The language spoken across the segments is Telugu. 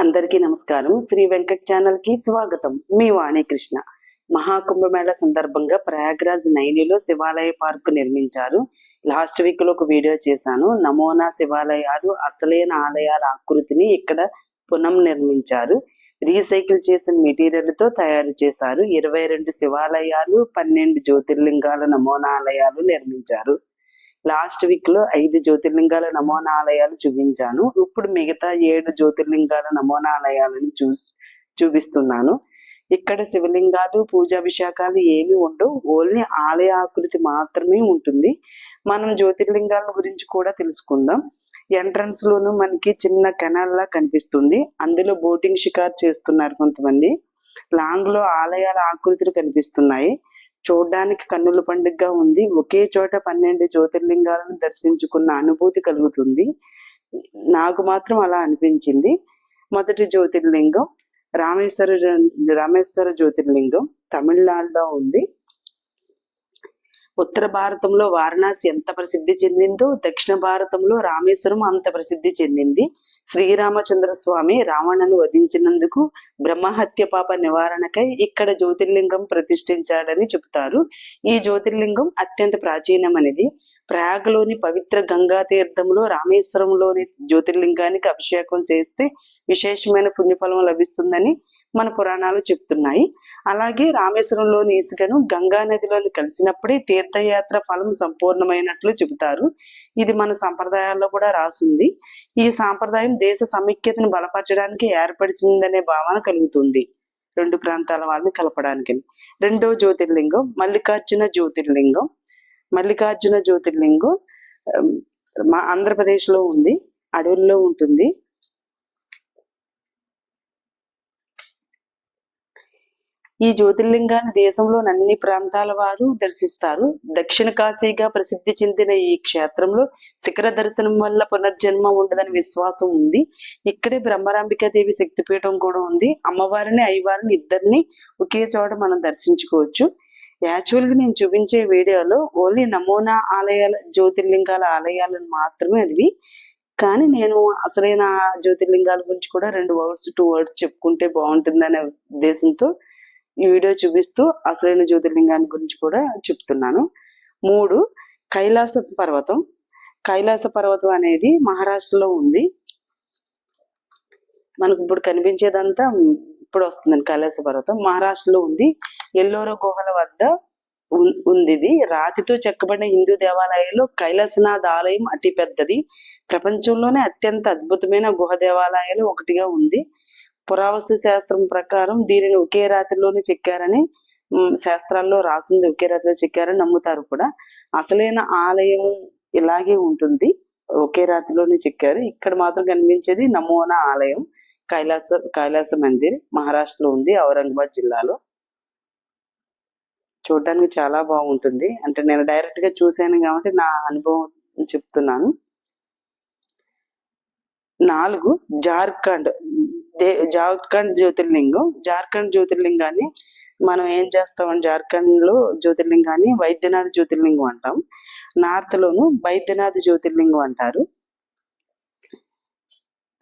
అందరికీ నమస్కారం. శ్రీ వెంకట్ ఛానల్కి స్వాగతం. మీ వాణి కృష్ణ మహాకుంభమేళ సందర్భంగా ప్రయాగ్రాజ్ నైనిలో శివాలయ పార్క్ నిర్మించారు. లాస్ట్ వీక్లో ఒక వీడియో చేశాను. నమోనా శివాలయాలు అసలైన ఆలయాల ఆకృతిని ఇక్కడ పునః నిర్మించారు. రీసైకిల్ చేసిన మెటీరియల్తో తయారు చేశారు. ఇరవై రెండు శివాలయాలు పన్నెండు జ్యోతిర్లింగాల నమూనా ఆలయాలు నిర్మించారు. లాస్ట్ వీక్లో ఐదు జ్యోతిర్లింగాల నమోనాలయాలు చూపించాను. ఇప్పుడు మిగతా ఏడు జ్యోతిర్లింగాల నమోనాలయాలను చూ చూపిస్తున్నాను. ఇక్కడ శివలింగాలు పూజాభిషేకాలు ఏమి ఉండవు. ఓన్లీ ఆలయ ఆకృతి మాత్రమే ఉంటుంది. మనం జ్యోతిర్లింగాల గురించి కూడా తెలుసుకుందాం. ఎంట్రన్స్ లోను మనకి చిన్న కెనాల్ లా కనిపిస్తుంది. అందులో బోటింగ్ షికార్ చేస్తున్నారు కొంతమంది. లాంగ్లో ఆలయాల ఆకృతులు కనిపిస్తున్నాయి. చూడడానికి కన్నుల పండుగగా ఉంది. ఒకే చోట పన్నెండు జ్యోతిర్లింగాలను దర్శించుకున్న అనుభూతి కలుగుతుంది. నాకు మాత్రం అలా అనిపించింది. మొదటి జ్యోతిర్లింగం రామేశ్వర రామేశ్వర జ్యోతిర్లింగం తమిళనాడులో ఉంది. ఉత్తర భారతంలో వారణాసి ఎంత ప్రసిద్ధి చెందిందో దక్షిణ భారతంలో రామేశ్వరం అంత ప్రసిద్ధి చెందింది. శ్రీరామచంద్ర స్వామి రావణను వధించినందుకు బ్రహ్మహత్య పాప నివారణకై ఇక్కడ జ్యోతిర్లింగం ప్రతిష్ఠించాడని చెబుతారు. ఈ జ్యోతిర్లింగం అత్యంత ప్రాచీనమైనది. ప్రయాగలోని పవిత్ర గంగా తీర్థంలో రామేశ్వరంలోని జ్యోతిర్లింగానికి అభిషేకం చేస్తే విశేషమైన పుణ్యఫలం లభిస్తుందని మన పురాణాలు చెప్తున్నాయి. అలాగే రామేశ్వరంలోని ఇసుకను గంగా నదిలోని కలిసినప్పుడే తీర్థయాత్ర ఫలం సంపూర్ణమైనట్లు చెబుతారు. ఇది మన సంప్రదాయాల్లో కూడా రాసుంది. ఈ సాంప్రదాయం దేశ సమైక్యతను బలపరచడానికి ఏర్పరిచిందనే భావన కలుగుతుంది. రెండు ప్రాంతాల వాళ్ళని కలపడానికి. రెండో జ్యోతిర్లింగం మల్లికార్జున జ్యోతిర్లింగం. మల్లికార్జున జ్యోతిర్లింగం మా ఆంధ్రప్రదేశ్లో ఉంది అడవుల్లో ఉంటుంది. ఈ జ్యోతిర్లింగాన్ని దేశంలోని అన్ని ప్రాంతాల వారు దర్శిస్తారు. దక్షిణ కాశీగా ప్రసిద్ధి చెందిన ఈ క్షేత్రంలో శిఖర దర్శనం వల్ల పునర్జన్మ ఉండదని విశ్వాసం ఉంది. ఇక్కడే బ్రహ్మరాంబికాదేవి శక్తిపీఠం కూడా ఉంది. అమ్మవారిని అయ్యవారిని ఇద్దరిని ఒకే చోట మనం దర్శించుకోవచ్చు. యాక్చువల్గా నేను చూపించే వీడియోలో ఓన్లీ నమూనా ఆలయాల జ్యోతిర్లింగాల ఆలయాలను మాత్రమే అది కానీ నేను అసలైన జ్యోతిర్లింగాల గురించి కూడా రెండు వర్డ్స్ టూ వర్డ్స్ చెప్పుకుంటే బాగుంటుందనే ఉద్దేశంతో ఈ వీడియో చూపిస్తూ అసలైన జ్యోతిర్లింగాన్ని గురించి కూడా చెప్తున్నాను. మూడు కైలాస పర్వతం. కైలాస పర్వతం అనేది మహారాష్ట్రలో ఉంది. మనకు ఇప్పుడు కనిపించేదంతా ఇప్పుడు వస్తుందండి కైలాస పర్వతం. మహారాష్ట్రలో ఉంది. ఎల్లోరో గుహల వద్ద ఉంది ఇది. రాతితో చెక్కబడిన హిందూ దేవాలయాల్లో కైలాసనాథ్ ఆలయం అతి పెద్దది. ప్రపంచంలోనే అత్యంత అద్భుతమైన గుహ దేవాలయాలు ఒకటిగా ఉంది. పురావస్తు శాస్త్రం ప్రకారం దీనిని ఒకే రాత్రిలోనే చెక్కారని శాస్త్రాల్లో రాసింది ఒకే రాత్రిలో చెక్కారని నమ్ముతారు కూడా. అసలైన ఆలయం ఇలాగే ఉంటుంది. ఒకే రాత్రిలోనే చెక్కారు. ఇక్కడ మాత్రం కనిపించేది నమోనా ఆలయం. కైలాస కైలాస మందిర్ మహారాష్ట్రలో ఉంది ఔరంగాబాద్ జిల్లాలో. చూడడానికి చాలా బాగుంటుంది. అంటే నేను డైరెక్ట్గా చూశాను కాబట్టి నా అనుభవం చెప్తున్నాను. నాలుగు జార్ఖండ్. దే- జార్ఖండ్ జ్యోతిర్లింగం. జార్ఖండ్ జ్యోతిర్లింగాన్ని మనం ఏం చేస్తాం జార్ఖండ్లో జ్యోతిర్లింగాన్ని వైద్యనాథ్ జ్యోతిర్లింగం అంటాం. నార్త్ లోను బైద్యనాథ్ జ్యోతిర్లింగం అంటారు.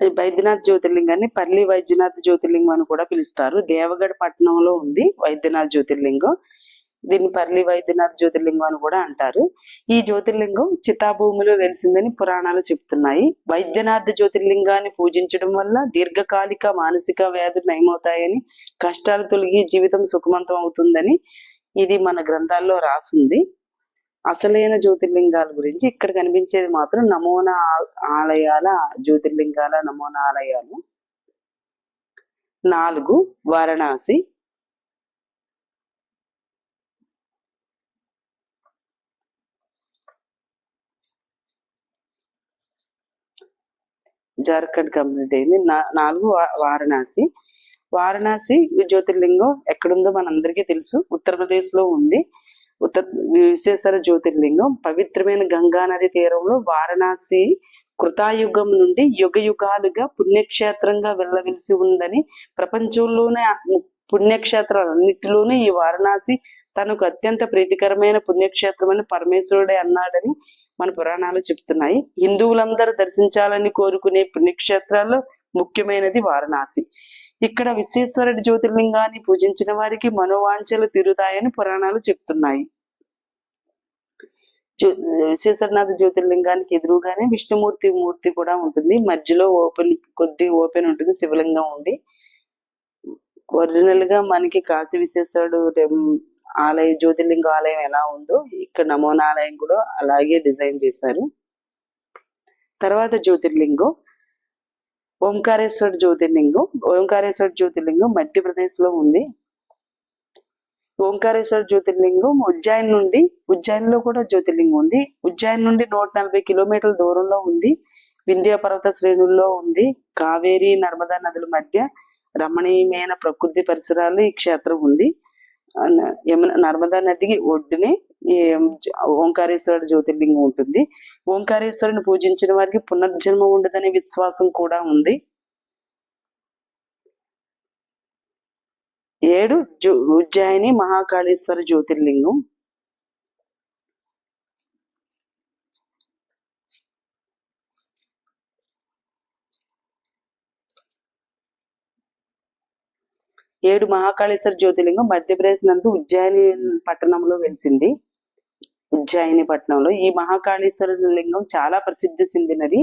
వైద్యనాథ్ బైద్యనాథ్ జ్యోతిర్లింగాన్ని పల్లి వైద్యనాథ్ జ్యోతిర్లింగం అని కూడా పిలుస్తారు. దేవగఢ్ పట్టణంలో ఉంది వైద్యనాథ్ జ్యోతిర్లింగం. దీన్ని పర్లి వైద్యనాథ్ జ్యోతిర్లింగం అని కూడా అంటారు. ఈ జ్యోతిర్లింగం చితాభూమిలో వెలిసిందని పురాణాలు చెప్తున్నాయి. వైద్యనాథ్ జ్యోతిర్లింగాన్ని పూజించడం వల్ల దీర్ఘకాలిక మానసిక వ్యాధులు నయమవుతాయని కష్టాలు తొలగి జీవితం సుఖవంతం అవుతుందని ఇది మన గ్రంథాల్లో రాసుంది. అసలైన జ్యోతిర్లింగాల గురించి ఇక్కడ కనిపించేది మాత్రం నమూనా ఆలయాల జ్యోతిర్లింగాల నమూనా ఆలయాలు. నాలుగు వారణాసి. జార్ఖండ్ కంప్లీట్ అయింది. నాలుగు వారణాసి. వారణాసి జ్యోతిర్లింగం ఎక్కడుందో మనందరికీ తెలుసు. ఉత్తరప్రదేశ్లో ఉంది. ఉత్తర విశ్వేశ్వర జ్యోతిర్లింగం. పవిత్రమైన గంగా నది తీరంలో వారణాసి కృతాయుగం నుండి యుగ యుగాలుగా పుణ్యక్షేత్రంగా వెళ్ళవలసి ఉందని ప్రపంచంలోనే ఆ పుణ్యక్షేత్రాలన్నిటిలోనూ ఈ వారణాసి తనకు అత్యంత ప్రీతికరమైన పుణ్యక్షేత్రం అని పరమేశ్వరుడే అన్నాడని మన పురాణాలు చెప్తున్నాయి హిందువులందరూ దర్శించాలని కోరుకునే పుణ్యక్షేత్రాల్లో ముఖ్యమైనది వారణాసి. ఇక్కడ విశ్వేశ్వరుడి జ్యోతిర్లింగాన్ని పూజించిన వారికి మనోవాంఛలు తీరుతాయని పురాణాలు చెప్తున్నాయి. జ్యో- విశ్వేశ్వరనాథ జ్యోతిర్లింగానికి ఎదురుగానే విష్ణుమూర్తి మూర్తి కూడా ఉంటుంది. మధ్యలో ఓపెన్ కొద్ది ఓపెన్ ఉంటుంది శివలింగం ఉండి ఒరిజినల్గా మనకి కాశీ విశ్వేశ్వరుడు ఆలయ జ్యోతిర్లింగ ఆలయం ఎలా ఉందో ఇక్కడ నమూనా ఆలయం కూడా అలాగే డిజైన్ చేశారు. తర్వాత జ్యోతిర్లింగం ఓంకారేశ్వర జ్యోతిర్లింగం ఓంకారేశ్వర జ్యోతిర్లింగం మధ్యప్రదేశ్లో ఉంది. ఓంకారేశ్వర జ్యోతిర్లింగం ఉజ్జాయిన్ నుండి ఉజ్జాయిన్లో కూడా జ్యోతిర్లింగం ఉంది. ఉజ్జాయిన్ నుండి నూట నలభై కిలోమీటర్ల దూరంలో ఉంది. వింధ్య పర్వత శ్రేణుల్లో ఉంది. కావేరి నర్మదా నదుల మధ్య రమణీయమైన ప్రకృతి పరిసరాలు ఈ క్షేత్రం ఉంది. యమున నర్మదా నదికి ఒడ్డునే ఓంకారేశ్వర జ్యోతిర్లింగం ఉంటుంది. ఓంకారేశ్వరుని పూజించిన వారికి పునర్జన్మ ఉండదనే విశ్వాసం కూడా ఉంది. ఏడు జ్యో- ఉజ్జాయిని మహాకాళేశ్వర జ్యోతిర్లింగం. ఏడు మహాకాళేశ్వర జ్యోతిర్లింగం మధ్యప్రదేశ్ నందు ఉజ్జాయిని పట్టణంలో వెలిసింది. ఉజ్జాయిని పట్టణంలో ఈ మహాకాళేశ్వర లింగం చాలా ప్రసిద్ధి చెందినది.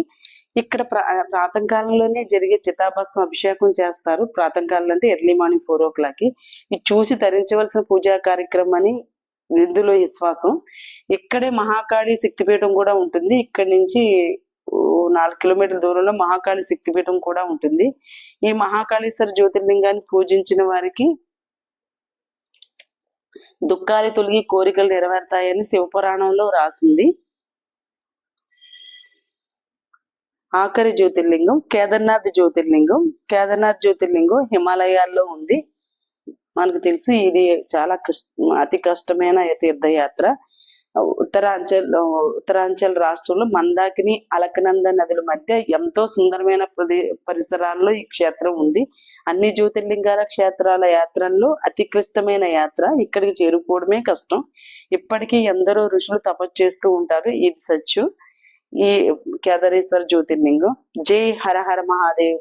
ఇక్కడ ప్రా కాలంలోనే జరిగే చితాభస్మ అభిషేకం చేస్తారు. ప్రాతః కాలంలో అంటే ఎర్లీ మార్నింగ్ ఫోర్ ఓ క్లాక్కి ఇది చూసి తరించవలసిన పూజా కార్యక్రమం అని ఇందులో విశ్వాసం. ఇక్కడే మహాకాళి శక్తిపీఠం కూడా ఉంటుంది. ఇక్కడి నుంచి నాలుగు కిలోమీటర్ల దూరంలో మహాకాళి శక్తిపీఠం కూడా ఉంటుంది. ఈ మహాకాళేశ్వర జ్యోతిర్లింగాన్ని పూజించిన వారికి దుఃఖాలు తొలగి కోరికలు నెరవేరుతాయని శివపురాణంలో రాసింది. ఆఖరి జ్యోతిర్లింగం కేదార్నాథ్ జ్యోతిర్లింగం. కేదార్నాథ్ జ్యోతిర్లింగం హిమాలయాల్లో ఉంది. మనకు తెలుసు ఇది చాలా కష్ట అతి కష్టమైన తీర్థయాత్ర. ఉత్తరాంచల్ ఉత్తరాంచల్ రాష్ట్రంలో మందాకిని అలకనంద నదుల మధ్య ఎంతో సుందరమైన ప్రదే పరిసరాల్లో ఈ క్షేత్రం ఉంది. అన్ని జ్యోతిర్లింగాల క్షేత్రాల యాత్రల్లో అతి క్లిష్టమైన యాత్ర ఇక్కడికి చేరుకోవడమే కష్టం. ఇప్పటికీ ఎందరో ఋషులు తపస్సు చేస్తూ ఉంటారు. ఇది సత్యం ఈ కేదారేశ్వర జ్యోతిర్లింగం. జై హర హర మహాదేవ్.